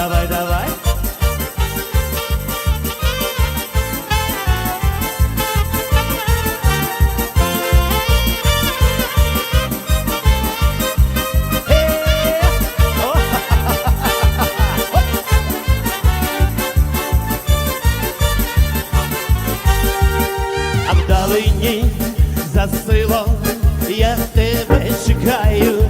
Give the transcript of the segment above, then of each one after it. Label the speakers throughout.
Speaker 1: Давай, давай. Е, А вдалині за селом я тебе чекаю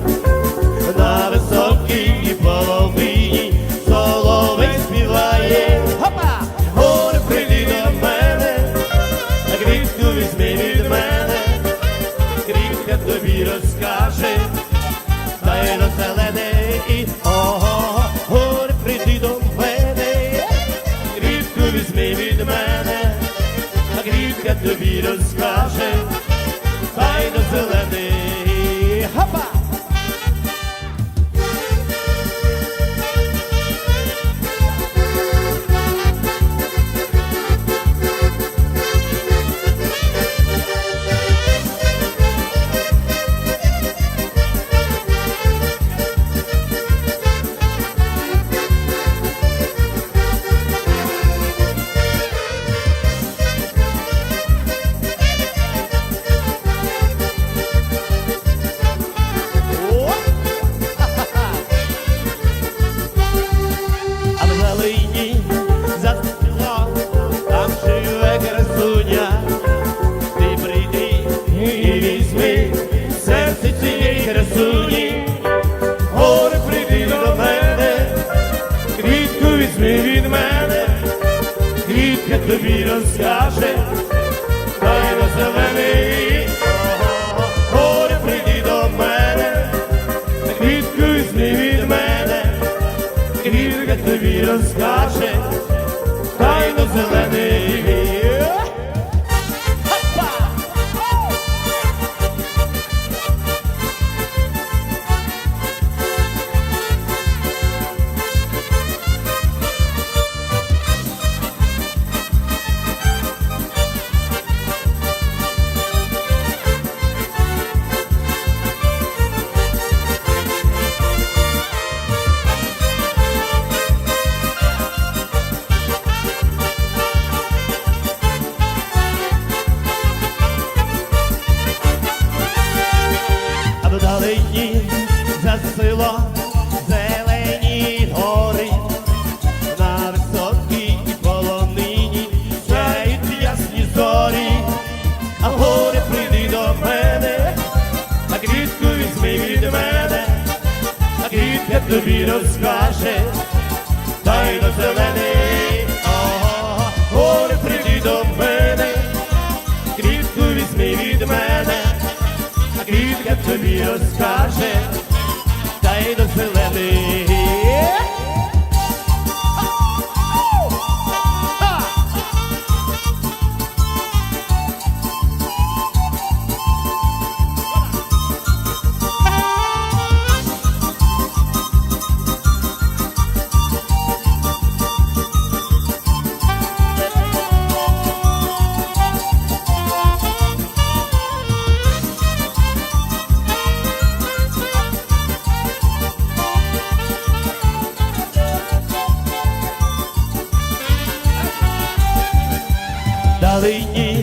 Speaker 1: за село, там живе красуня. Ти прийди і візьми серце цієї красуні. Горе прийди до мене, квітку візьми від мене, квітка тобі розкаже, тайно зелений. Горе прийди до мене, квітку візьми від мене, квітка тобі розкаже, Jerusalem. А вдалині за село зелені гори, на високій полонині сяють ясні зорі, а горе прийди до мене, а квітку візьми від мене, а квітка тобі розкаже, тайно зелений, Ого, горе прийди до мене, квітку візьми від мене квітка тобі розкаже, та й до зелений. Галині.